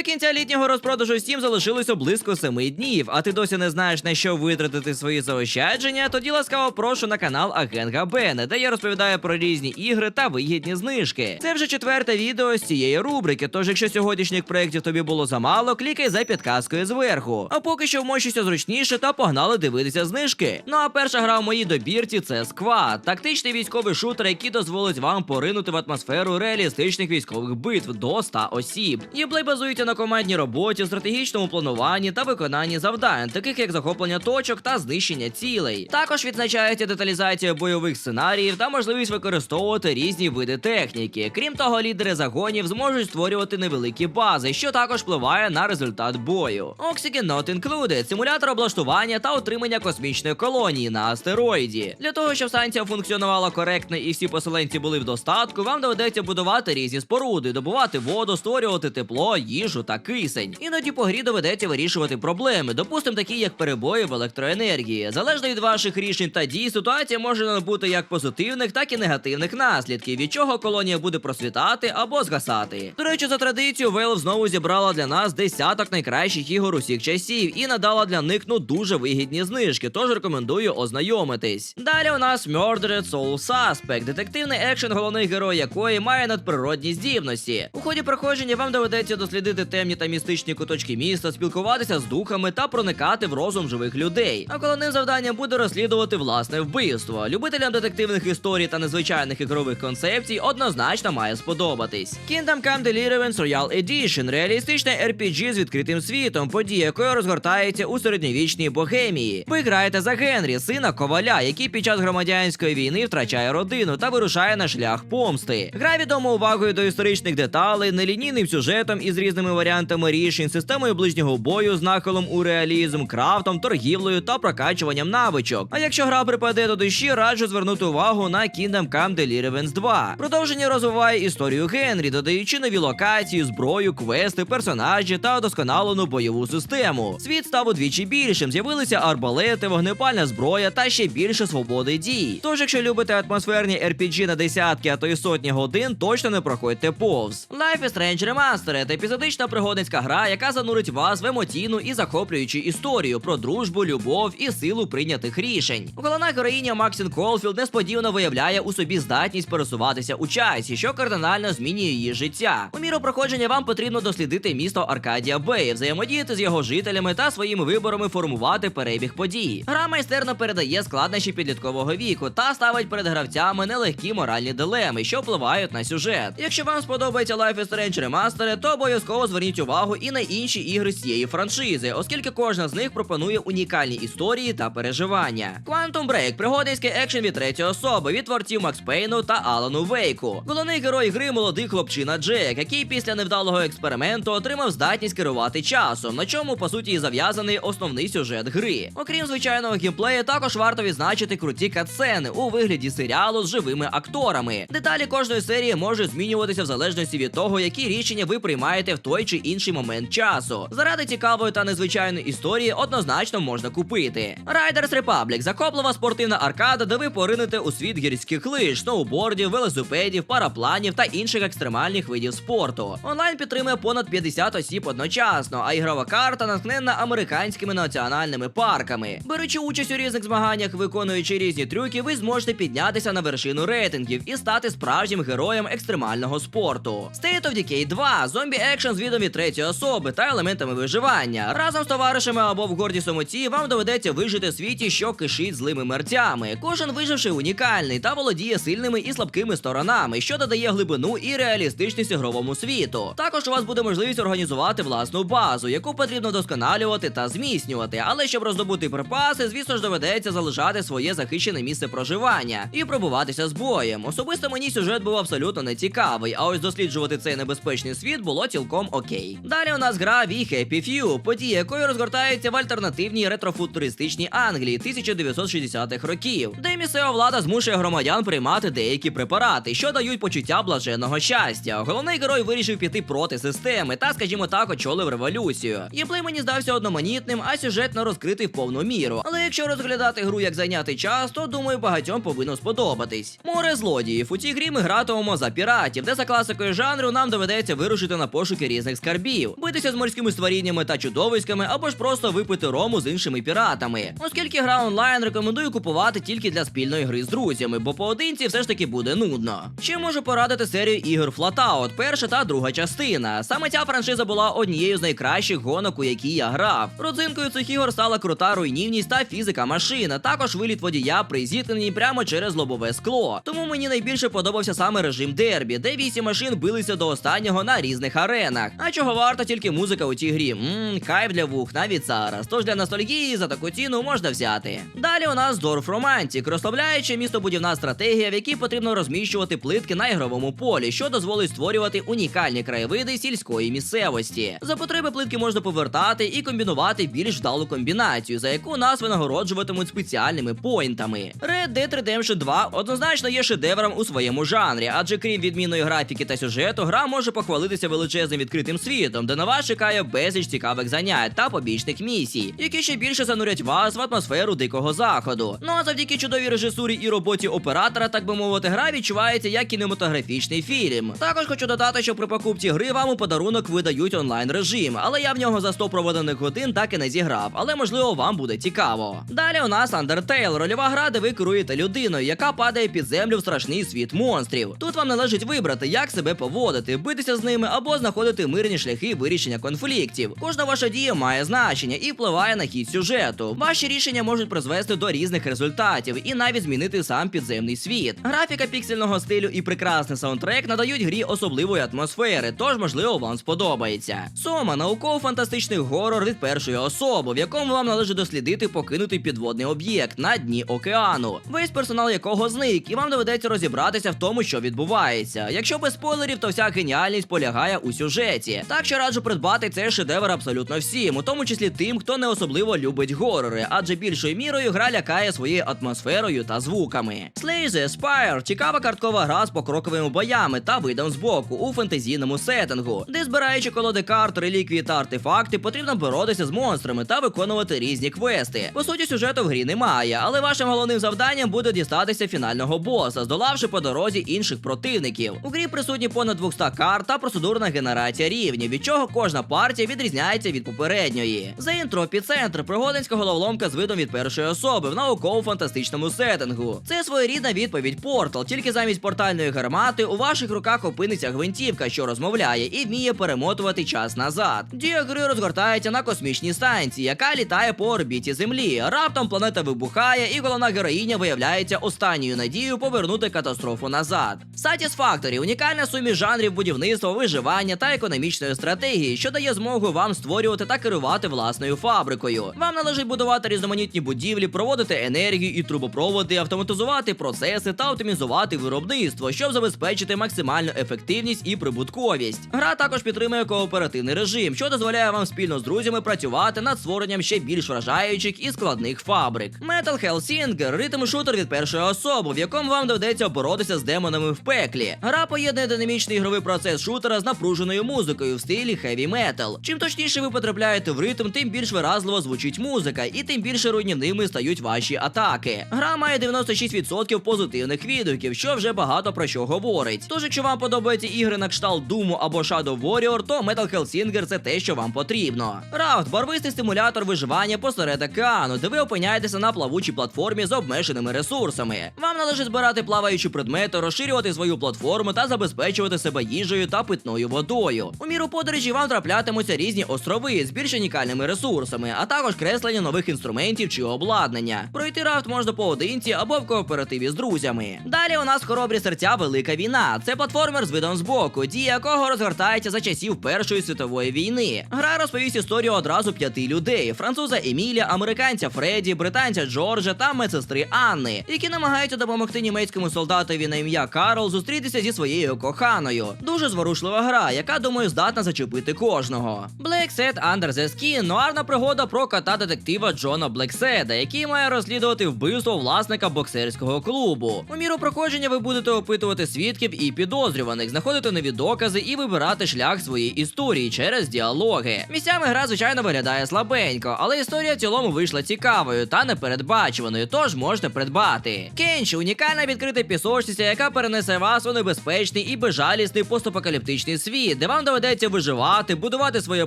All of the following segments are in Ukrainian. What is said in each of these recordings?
До кінця літнього розпродажу Steam залишилося близько 7 днів, а ти досі не знаєш на що витратити свої заощадження, тоді ласкаво прошу на канал Агент Габене, де я розповідаю про різні ігри та вигідні знижки. Це вже четверте відео з цієї рубрики. Тож, якщо сьогоднішніх проєктів тобі було замало, клікай за підказкою зверху. А поки що вмощуйся зручніше та погнали дивитися знижки. Ну а перша гра в моїй добірці це Squad. тактичний військовий шутер, який дозволить вам поринути в атмосферу реалістичних військових битв до 100 осіб. Геймплей базується на командній роботі, стратегічному плануванні та виконанні завдань, таких як захоплення точок та знищення цілей. Також відзначається деталізація бойових сценаріїв та можливість використовувати різні види техніки. Крім того, лідери загонів зможуть створювати невеликі бази, що також впливає на результат бою. Oxygen Not Included – симулятор облаштування та отримання космічної колонії на астероїді. Для того, щоб станція функціонувала коректно і всі поселенці були в достатку, вам доведеться будувати різні споруди, добувати воду, створювати тепло, їжу та кисень. Іноді по грі доведеться вирішувати проблеми, допустимо, такі як перебої в електроенергії. Залежно від ваших рішень та дій, ситуація може набути як позитивних, так і негативних наслідків, від чого колонія буде просвітати або згасати. До речі, за традицією Valve знову зібрала для нас десяток найкращих ігор усіх часів і надала для них ну дуже вигідні знижки, тож рекомендую ознайомитись. Далі у нас Murdered Soul Suspect, детективний екшен, головний герой якої має надприродні здібності. У ході проходження вам доведеться дослідити темні та містичні куточки міста, спілкуватися з духами та проникати в розум живих людей. А головним завданням буде розслідувати власне вбивство. Любителям детективних історій та незвичайних ігрових концепцій однозначно має сподобатись. Kingdom Come Deliverance Royal Edition – реалістичне RPG з відкритим світом, подія якої розгортається у середньовічній Богемії. Ви граєте за Генрі, сина коваля, який під час громадянської війни втрачає родину та вирушає на шлях помсти. Гра відома увагою до історичних деталей, нелінійним сюжетом із різними варіантами рішень, системою ближнього бою з нахилом у реалізм, крафтом, торгівлею та прокачуванням навичок. А якщо гра припаде до душі, раджу звернути увагу на Kingdom Come Deliverance 2. Продовження розвиває історію Генрі, додаючи нові локації, зброю, квести, персонажі та удосконалену бойову систему. Світ став удвічі більшим, з'явилися арбалети, вогнепальна зброя та ще більше свободи дій. Тож, якщо любите атмосферні RPG на десятки, а то й сотні годин, точно не проходьте повз. Life is Strange Remastered – епізодична пригодницька гра, яка занурить вас в емоційну і захоплюючу історію про дружбу, любов і силу прийнятих рішень. Головна героїня Максін Колфілд несподівано виявляє у собі здатність пересуватися у часі, що кардинально змінює її життя. У міру проходження вам потрібно дослідити місто Аркадія Бей, взаємодіяти з його жителями та своїми виборами формувати перебіг подій. Гра майстерно передає складнощі підліткового віку та ставить перед гравцями нелегкі моральні дилеми, що впливають на сюжет. Якщо вам сподобається Life is Strange Remastered, то обов'язково зверніть увагу і на інші ігри з цієї франшизи, оскільки кожна з них пропонує унікальні історії та переживання. Quantum Break – пригодницький екшен від третьої особи від творців Макс Пейну та Алану Вейку. Головний герой гри молодий хлопчина Джек, який після невдалого експерименту отримав здатність керувати часом, на чому по суті і зав'язаний основний сюжет гри. Окрім звичайного геймплею, також варто відзначити круті катсцени у вигляді серіалу з живими акторами. Деталі кожної серії можуть змінюватися в залежності від того, які рішення ви приймаєте в той чи інший момент часу. Заради цікавої та незвичайної історії однозначно можна купити. Riders Republic – захоплива спортивна аркада, де ви поринете у світ гірських лиж, сноубордів, велосипедів, парапланів та інших екстремальних видів спорту. Онлайн підтримує понад 50 осіб одночасно, а ігрова карта натхненна американськими національними парками. Беручи участь у різних змаганнях, виконуючи різні трюки, ви зможете піднятися на вершину рейтингів і стати справжнім героєм екстремального спорту. State of Decay 2 зомбі екшен з відом від третьої особи та елементами виживання. Разом з товаришами або в гордій самоті вам доведеться вижити в світі, що кишить злими мерцями. Кожен виживши унікальний та володіє сильними і слабкими сторонами, що додає глибину і реалістичність ігровому світу. Також у вас буде можливість організувати власну базу, яку потрібно досконалювати та зміцнювати. Але щоб роздобути припаси, звісно ж доведеться залишати своє захищене місце проживання і пробуватися з боєм. Особисто мені сюжет був абсолютно не цікавий, а ось досліджувати цей небезпечний світ було цілком окей. Далі у нас гра We Happy Few, подія якої розгортається в альтернативній ретрофутуристичній Англії 1960-х років, де місцева влада змушує громадян приймати деякі препарати, що дають почуття блаженного щастя. Головний герой вирішив піти проти системи та, скажімо так, очолив революцію. Єплей мені здався одноманітним, а сюжетно розкритий в повну міру. Але якщо розглядати гру як зайняти час, то думаю, багатьом повинно сподобатись. Море злодіїв. У цій грі ми гратимемо за піратів, де за класикою жанру нам доведеться вирушити на пошуки різних різних скарбів, битися з морськими створіннями та чудовиськами, або ж просто випити рому з іншими піратами. Оскільки гра онлайн рекомендую купувати тільки для спільної гри з друзями, бо поодинці все ж таки буде нудно. Ще можу порадити серію ігор Flatout, перша та друга частина. Саме ця франшиза була однією з найкращих гонок, у які я грав. Родзинкою цих ігор стала крута руйнівність та фізика машина, також виліт водія при зіткненні прямо через лобове скло. Тому мені найбільше подобався саме режим дербі, де вісім машин билися до останнього на різних аренах. А чого варта тільки музика у цій грі? Ммм, кайф для вух навіть зараз. Тож для ностальгії за таку ціну можна взяти. Далі у нас Dwarf Romantic, розслабляюча містобудівна стратегія, в якій потрібно розміщувати плитки на ігровому полі, що дозволить створювати унікальні краєвиди сільської місцевості. За потреби плитки можна повертати і комбінувати більш вдалу комбінацію, за яку нас винагороджуватимуть спеціальними поінтами. Red Dead Redemption 2 однозначно є шедевром у своєму жанрі, адже крім відмінної графіки та сюжету, гра може похвалитися величезним відкритим світом, де на вас чекає безліч цікавих занять та побічних місій, які ще більше занурять вас в атмосферу дикого заходу. Ну а завдяки чудовій режисурі і роботі оператора, так би мовити, гра відчувається як кінематографічний фільм. Також хочу додати, що при покупці гри вам у подарунок видають онлайн режим, але я в нього за 100 проведених годин так і не зіграв, але можливо вам буде цікаво. Далі у нас Undertale, рольова гра, де ви керуєте людиною, яка падає під землю в страшний світ монстрів. Тут вам належить вибрати, як себе поводити, битися з ними або знаходити мирні шляхи вирішення конфліктів. Кожна ваша дія має значення і впливає на хід сюжету. Ваші рішення можуть призвести до різних результатів і навіть змінити сам підземний світ. Графіка піксельного стилю і прекрасний саундтрек надають грі особливої атмосфери, тож можливо вам сподобається. Сома науково-фантастичний горор від першої особи, в якому вам належить дослідити покинутий підводний об'єкт на дні океану, весь персонал якого зник, і вам доведеться розібратися в тому, що відбувається. Якщо без спойлерів, то вся геніальність полягає у сюжеті. Так що раджу придбати цей шедевр абсолютно всім, у тому числі тим, хто не особливо любить горори, адже більшою мірою гра лякає своєю атмосферою та звуками. Slay the Spire – цікава карткова гра з покроковими боями та видом з боку у фентезійному сеттингу, де збираючи колоди карт, реліквії та артефакти, потрібно боротися з монстрами та виконувати різні квести. По суті, сюжету в грі немає, але вашим головним завданням буде дістатися фінального боса, здолавши по дорозі інших противників. У грі присутні понад 200 карт та процедурна генерація рівнів, від чого кожна партія відрізняється від попередньої. За інтро епіцентр пригодинська головоломка з видом від першої особи в науково-фантастичному сеттингу. Це своєрідна відповідь Портал, тільки замість портальної гармати у ваших руках опиниться гвинтівка, що розмовляє і вміє перемотувати час назад. Дія гри розгортається на космічній станції, яка літає по орбіті Землі. Раптом планета вибухає, і головна героїня виявляється останньою надією повернути катастрофу назад. Satisfactory – унікальна суміш жанрів будівництва, виживання та економічної стратегії, що дає змогу вам створювати та керувати власною фабрикою. Вам належить будувати різноманітні будівлі, проводити енергію і трубопроводи, автоматизувати процеси та оптимізувати виробництво, щоб забезпечити максимальну ефективність і прибутковість. Гра також підтримує кооперативний режим, що дозволяє вам спільно з друзями працювати над створенням ще більш вражаючих і складних фабрик. Metal Hellsinger – ритм шутер від першої особи, в якому вам доведеться боротися з демонами в пеклі. Гра поєднує динамічний ігровий процес шутера з напруженою музикою в стилі heavy metal. Чим точніше ви потрапляєте в ритм, тим більш виразливо звучить музика, і тим більше руйнівними стають ваші атаки. Гра має 96% позитивних відгуків, що вже багато про що говорить. Тож, якщо вам подобаються ігри на кшталт Doom або Shadow Warrior, то Metal Hellsinger це те, що вам потрібно. Рафт барвистий стимулятор виживання посеред океану, де ви опиняєтеся на плавучій платформі з обмеженими ресурсами. Вам належить збирати плаваючі предмети, розширювати свою платформу та забезпечувати себе їжею та питною водою. У міру подорожі вам траплятимуться різні острови з більш унікальними ресурсами, а також креслення нових інструментів чи обладнання. Пройти рафт можна поодинці або в кооперативі з друзями. Далі у нас хоробрі серця Велика війна. Це платформер з видом збоку, дія якого розгортається за часів Першої світової війни. Гра розповість історію одразу п'яти людей: француза Еміля, американця Фредді, британця Джорджа та медсестри Анни, які намагаються допомогти німецькому солдатові на ім'я Карл зустрітися зі своєю коханою. Дуже зворушлива гра, яка думаю здатна зачепити кожного. Black Under the Skin – нуарна пригода про кота детектива Джона Блекседа, який має розслідувати вбивство власника боксерського клубу. У міру проходження ви будете опитувати свідків і підозрюваних, знаходити нові докази і вибирати шлях своєї історії через діалоги. Місцями гра, звичайно, виглядає слабенько, але історія в цілому вийшла цікавою та непередбачуваною, тож можете придбати. Кенші унікальна відкрита пісочниця, яка перенесе вас у небезпечний і безжалісний постапокаліптичний світ, де вам доведеться виживати, будувати своє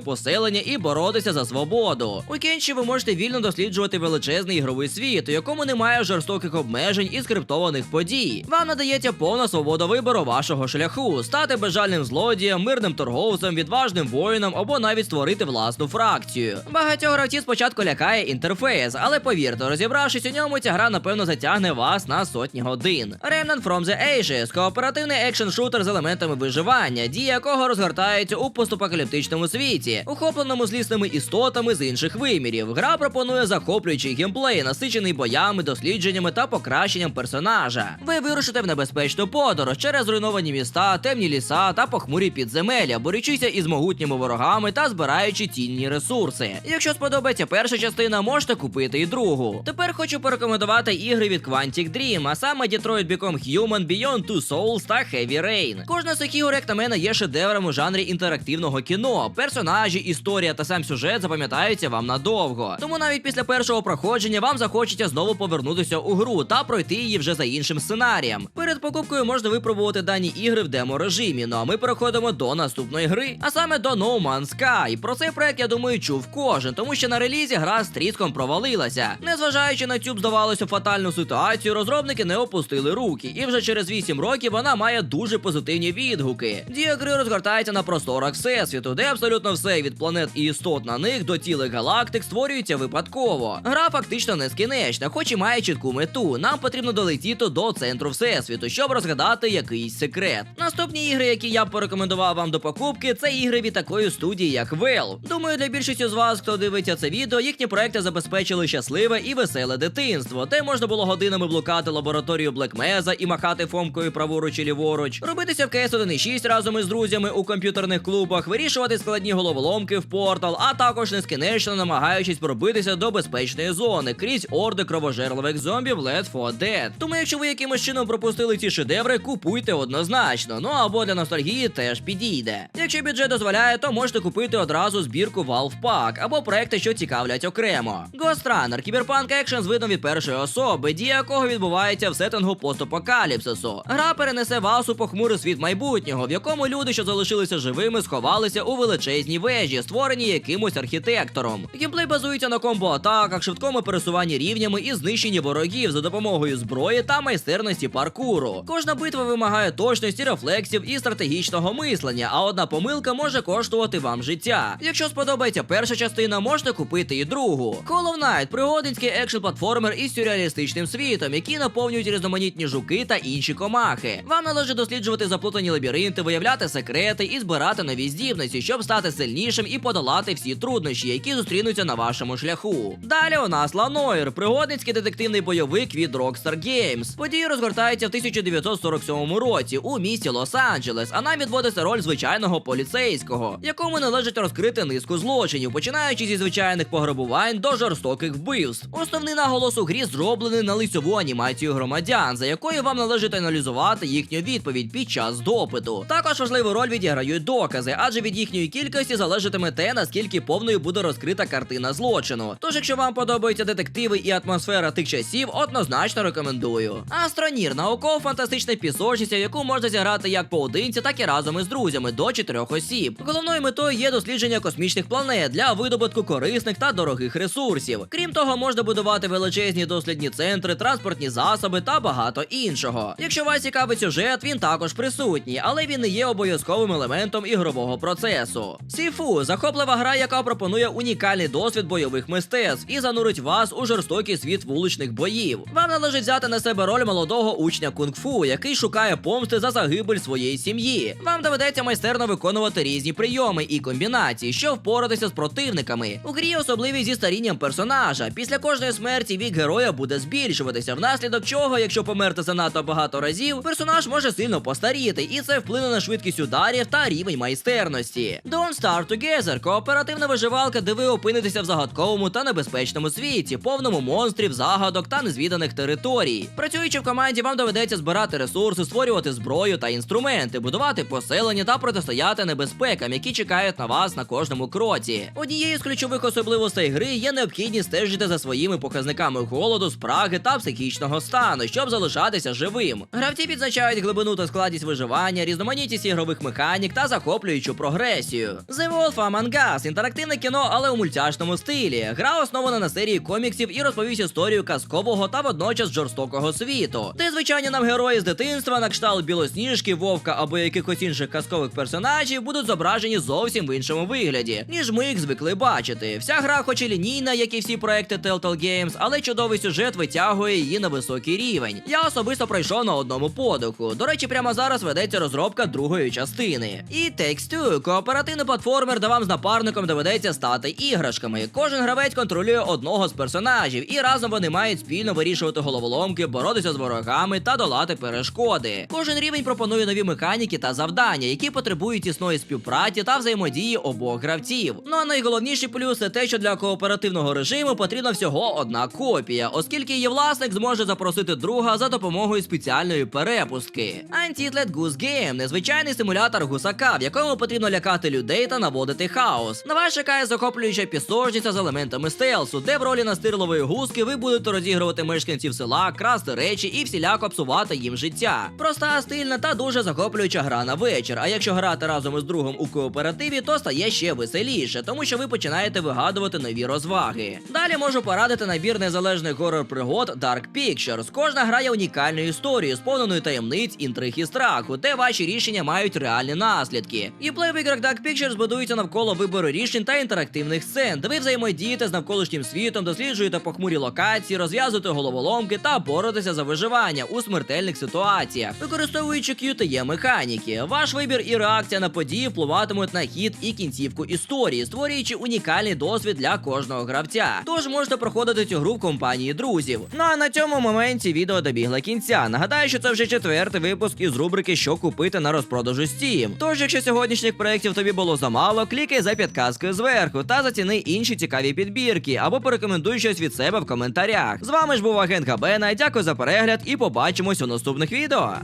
поселення і боротися за свободу. У кінчі ви можете вільно досліджувати величезний ігровий світ, у якому немає жорстоких обмежень і скриптованих подій. Вам надається повна свобода вибору вашого шляху, стати безжальним злодієм, мирним торговцем, відважним воїном або навіть створити власну фракцію. Багатьох гравців спочатку лякає інтерфейс, але повірте, розібравшись у ньому, ця гра напевно затягне вас на сотні годин. Remnant from the Ages – кооперативний екшн-шутер з елементами виживання, дія якого розгортається у постапокаліптичному світі, охопленому злісними істотами з інших вимірів. Гра пропонує захоплюючий геймплей, насичений боями, дослідженнями та покращенням персонажа. Ви вирушите в небезпечну подорож через зруйновані міста, темні ліса та похмурі підземелля, борючися із могутніми ворогами та збираючи цінні ресурси. Якщо сподобається перша частина, можете купити і другу. Тепер хочу порекомендувати ігри від Quantic Dream, а саме Detroit Become Human, Beyond Two Souls та Heavy Rain. Кожна з ігор, як на мене, є шедевром у жанрі інтерактивного кіно. Персонажі, історія та сам сюжет запам'ятаються вам надовго. Тому навіть після першого проходження вам захочеться знову повернутися у гру та пройти її вже за іншим сценарієм. Перед покупкою можна випробувати дані ігри в демо-режимі. Ну а ми переходимо до наступної гри, а саме до No Man's Sky. Про цей проект, я думаю, чув кожен, тому що на релізі гра з тріском провалилася. Незважаючи на цю здавалося фатальну ситуацію, розробники не опустили руки, і вже через 8 років вона має дуже позитивні відгуки. Дія гри розгортається на просторах всесвіту, де абсолютно все від планет і істот на них до цілих галактик створюється випадково. Гра фактично нескінчна, хоч і має чітку мету. Нам потрібно долетіти до центру всесвіту, щоб розгадати якийсь секрет. Наступні ігри, які я б порекомендував вам до покупки, це ігри від такої студії, як Valve. Думаю, для більшості з вас, хто дивиться це відео, їхні проекти забезпечили щасливе і веселе дитинство, де можна було годинами блукати лабораторію Black Mesa і махати фомкою праворуч і ліворуч, робитися в КС 1.6 разом із друзями у комп'ютерних клубах, вирішувати складні головоломки в портал, а також нескінечно намагаючись пробитися до безпечної зони крізь орди кровожерливих зомбів Left 4 Dead. Тому, якщо ви якимось чином пропустили ці шедеври, купуйте однозначно. Ну або для ностальгії теж підійде. Якщо бюджет дозволяє, то можете купити одразу збірку Valve Pack або проекти, що цікавлять окремо. Ghost Runner – кіберпанк екшен з видом від першої особи, дія якого відбувається в сеттингу постапокаліпсису. Гра перенесе вас у похмурий світ майбутнього, в якому люди, що залишилися живими, сховалися у величезній вежі, створеній якимось архітектором. Геймплей базується на комбо-атаках, швидкому пересуванні рівнями і знищенні ворогів за допомогою зброї та майстерності паркуру. Кожна битва вимагає точності, рефлексів і стратегічного мислення, а одна помилка може коштувати вам життя. Якщо сподобається перша частина, можете купити і другу. Hollow Knight – пригодинський екшн-платформер із сюрреалістичним світом, які наповнюють різноманітні жуки та інші комахи. Вам належить досліджувати заплутані лабіринти, виявляти секрети і збирати нові здібності, щоб стати сильнішим і подолати всі труднощі, які зустрінуться на вашому шляху. Далі у нас Ланоїр, пригодницький детективний бойовик від Rockstar Games. Події розгортаються в 1947 році у місті Лос-Анджелес, а нам відводиться роль звичайного поліцейського, якому належить розкрити низку злочинів, починаючи зі звичайних пограбувань до жорстоких вбивств. Основний наголос у грі зроблений на лицьову анімацію громадян, за якою вам належить аналізувати їхню відповідь під час допиту. Також важливу роль відіграють докази, адже від їхньої кількості залежатиме те, наскільки повною буде розкрита картина злочину. Тож, якщо вам подобаються детективи і атмосфера тих часів, однозначно рекомендую. Астронір науково-фантастична пісочниця, в яку можна зіграти як поодинці, так і разом із друзями до чотирьох осіб. Головною метою є дослідження космічних планет для видобутку корисних та дорогих ресурсів. Крім того, можна будувати величезні дослідні центри, транспортні засоби та багато іншого. Якщо вас цікавить сюжет, він також присутній, але він не є обов'язковим елементом ігрового процесу. Сіфу захоплива гра, яка пропонує унікальний досвід бойових мистецтв і занурить вас у жорстокий світ вуличних боїв. Вам належить взяти на себе роль молодого учня кунг-фу, який шукає помсти за загибель своєї сім'ї. Вам доведеться майстерно виконувати різні прийоми і комбінації, щоб впоратися з противниками. У грі особливість зі старінням персонажа. Після кожної смерті вік героя буде збільшуватися, внаслідок чого, якщо померти занадто багато разів, персонаж може сильно постаріти, і це вплине на швидкість ударів та рівень майстерності. Don't Start Together – кооперативна виживалка, де ви опинитеся в загадковому та небезпечному світі, повному монстрів, загадок та незвіданих територій. Працюючи в команді, вам доведеться збирати ресурси, створювати зброю та інструменти, будувати поселення та протистояти небезпекам, які чекають на вас на кожному кроці. Однією з ключових особливостей гри є необхідність стежити за своїми показниками голоду, спраги та психічного стану, щоб залишатися живим. Гравці відзначають глибину та складність виживання, різноманітність ігрових механік та захоплюючу прогресію. The Wolf Among Us – інтерактивне кіно, але у мультяшному стилі. Гра основана на серії коміксів і розповість історію казкового та водночас жорстокого світу, де звичайні нам герої з дитинства, на кшталт білосніжки, вовка або якихось інших казкових персонажів будуть зображені зовсім в іншому вигляді, ніж ми їх звикли бачити. Вся гра, хоч і лінійна, як і всі проекти Telltale Games, але чудовий сюжет витягує її на високий рівень. Я особисто пройшов на одному подиху. До речі, прямо зараз ведеться розробка другої частини. І Takes Two – кооперативний платформер, де вам з напарником доведеться стати іграшками. Кожен гравець контролює одного з персонажів, і разом вони мають спільно вирішувати головоломки, боротися з ворогами та долати перешкоди. Кожен рівень пропонує нові механіки та завдання, які потребують тісної співпраці та взаємодії обох гравців. Ну а найголовніший плюс це те, що для кооперативного режиму потрібна всього одна копія, оскільки її власник зможе запросити друга за допомогою спеціальної перепустки. Untitled Goose Game – незвичайний симулятор гусака, в якому потрібно лякати людей та наводити хаос. На вас чекає захоплююча пісочниця з елементами стелсу, де в ролі настирливої гуски ви будете розігрувати мешканців села, красти речі і всіляко псувати їм життя. Проста, стильна та дуже захоплююча гра на вечір. А якщо грати разом із другом у кооперативі, то стає ще веселіше, тому що ви починаєте вигадувати нові розваги. Далі можу порадити набір незалежних горор пригод Dark Pictures. Кожна гра є унікальною історією, сповненою таємниць, інтриг і страху, де ваші рішення мають реальні наслідки. І плей в іграх Dark Pictures будується навколо вибору рішень та інтерактивних сцен, де ви взаємодієте з навколишнім світом, досліджуєте похмурі локації, розв'язуєте головоломки та боретеся за виживання у смертельних ситуаціях, використовуючи QTE механіки. Ваш вибір і реакція на події впливатимуть на хід і кінцівку історії, створюючи унікальний досвід для кожного гравця. Тож можете проходити цю гру в компанії друзів. Ну а на цьому моменті відео добігло кінця. Нагадаю, що це вже четвертий випуск із рубрики Що купити на розпродажу Steam. Тож, якщо сьогоднішніх проєктів тобі було замало, клікай за підказкою зверху та заціни інші цікаві підбірки або порекомендуй щось від себе в коментарях. З вами ж був агент Габена. Дякую за перегляд і побачимось у наступних відео.